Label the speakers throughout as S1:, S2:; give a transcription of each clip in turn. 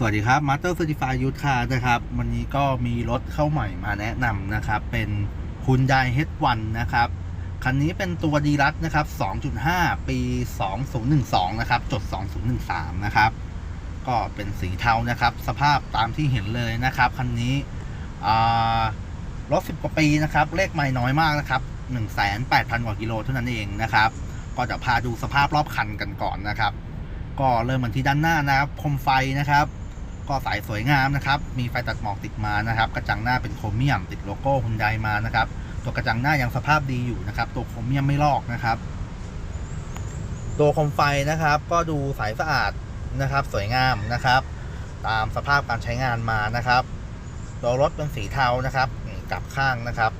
S1: สวัสดีครับ Master Certified Used Car นะครับ วันนี้ก็มีรถเข้าใหม่มาแนะนำนะครับ เป็น Hyundai H1 นะครับ คันนี้เป็นตัวดีลักนะครับ 2.5 ปี 2012 นะครับ จด 2013 นะครับ ก็เป็นสีเทานะครับ สภาพตามที่เห็นเลยนะครับ คันนี้รถ 10 กว่าปีนะครับ เลขไม่น้อยมากนะครับ 1,800 กว่ากิโลเท่านั้นเองนะครับ ก็จะพาดูสภาพรอบคันกันก่อนนะครับก็เริ่มกันที่ด้านหน้านะครับโคมไฟนะครับ ก็สายสวยงามนะครับ มีไฟตัดหมอกติดมานะครับ กระจังหน้าเป็นโครเมียมติดโลโก้ฮุนไดมานะครับ ตัวกระจังหน้ายังสภาพดีอยู่นะครับ ตัวโครเมียมไม่ลอกนะครับ ตัวคมไฟนะครับ ก็ดูใสสะอาดนะครับ สวยงามนะครับ ตามสภาพการใช้งานมานะครับ ตัวรถเป็นสีเทานะครับกลับข้างนะครับ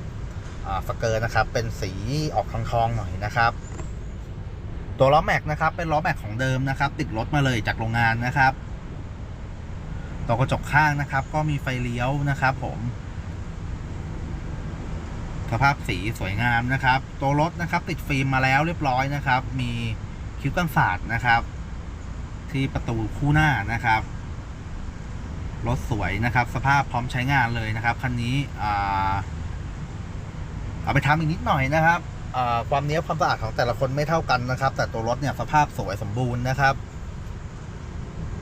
S1: สเกิร์ตนะครับ เป็นสีออกทองๆหน่อยนะครับ ตัวล้อแม็กนะครับ เป็นล้อแม็กของเดิมนะครับ ติดรถมาเลยจากโรงงานนะครับ ตัวกระจกข้างนะครับ ก็มีไฟเลี้ยวนะครับ ผมสภาพสีสวยงามนะครับ ตัวรถนะครับ ติดฟิล์มมาแล้วเรียบร้อยนะครับ มีคิ้วกันศาสตร์นะครับ ที่ประตูคู่หน้านะครับรถสวยนะครับ สภาพพร้อมใช้งานเลยนะครับคันนี้อ่าเอาไปทำอีกนิดหน่อยนะครับความเนี้ยความสะอาดของแต่ละคนไม่เท่ากันนะครับ แต่ตัวรถเนี่ยสภาพสวยสมบูรณ์นะครับ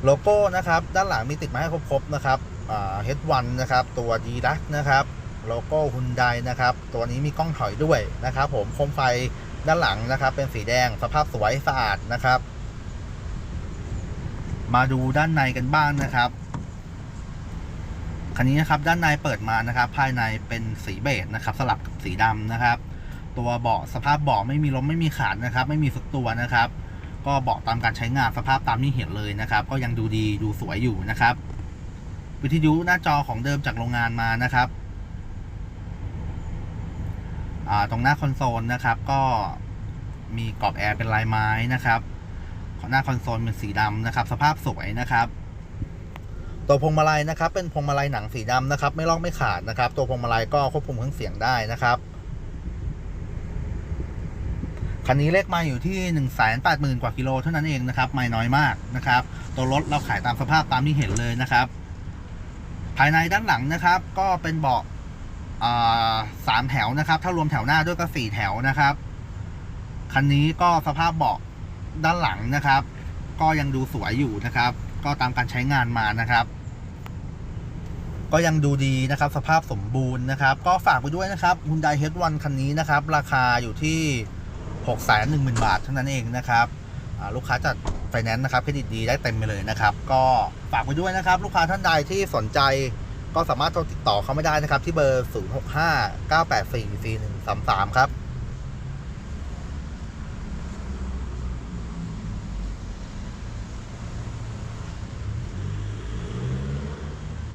S1: โลโก้นะครับ ด้านหลังมีติดมาให้ครบๆนะครับอ่า H1 นะครับ ตัว d ีลักนะครับ โลโก้ฮุนไดนะครับ ตัวนี้มีกล้องถอยด้วยนะครับ ผมโคมไฟด้านหลังนะครับ เป็นสีแดงสภาพสวยสะอาดนะครับ มาดูด้านในกันบ้างนะครับคันนี้นะครับด้านในเปิดมานะครับ ภายในเป็นสีเบจนะครับ สลับกับสีดำนะครับ ตัวเบาะสภาพเบาะไม่มีล้มไม่มีขาดนะครับ ไม่มีสุดตัวนะครับ ก็บาะตามการใช้งานสภาพตามที่เห็นเลยนะครับ ก็ยังดูดีดูสวยอยู่นะครับ วิทยุหน้าจอของเดิมจากโรงงานมานะครับตรงหน้าคอนโซลนะครับ ก็มีกรอบแอร์เป็นลายไม้นะครับหน้าคอนโซลเป็นสีดำนะครับ สภาพสวยนะครับตัวพวงมาลัยนะครับ เป็นพวงมาลัยหนังสีดำนะครับ ไม่ลอกไม่ขาดนะครับ ตัวพวงมาลัยก็ควบคุมเครื่องเสียงได้นะครับ คันนี้เลขมาอยู่ที่1นึ่งแสนแปดหมื่นกว่ากิโลเท่านั้นเองนะครับ ไม่น้อยมากนะครับ ตัวรถเราขายตามสภาพตามที่เห็นเลยนะครับ ภายในด้านหลังนะครับ ก็เป็นเบาะสามแถวนะครับ ถ้ารวมแถวหน้าด้วยก็สี่แถวนะครับ คันนี้ก็สภาพเบาะด้านหลังนะครับ ก็ยังดูสวยอยู่นะครับ ก็ตามการใช้งานมานะครับ ก็ยังดูดีนะครับ สภาพสมบูรณ์นะครับ ก็ฝากไปด้วยนะครับ Hyundai H1 คันนี้นะครับ ราคาอยู่ที่ 6 1 0 0 0 0บาทเท่านั้นเองนะครับลูกค้าจัดไฟแนนซ์นะครับเครดิตดีได้เต็มไปเลยนะครับ ก็ฝากไปด้วยนะครับ ลูกค้าท่านใดที่สนใจก็สามารถโทรติดต่อเขาไม่ได้นะครับ ที่เบอร์ 065 984 4133 ครับ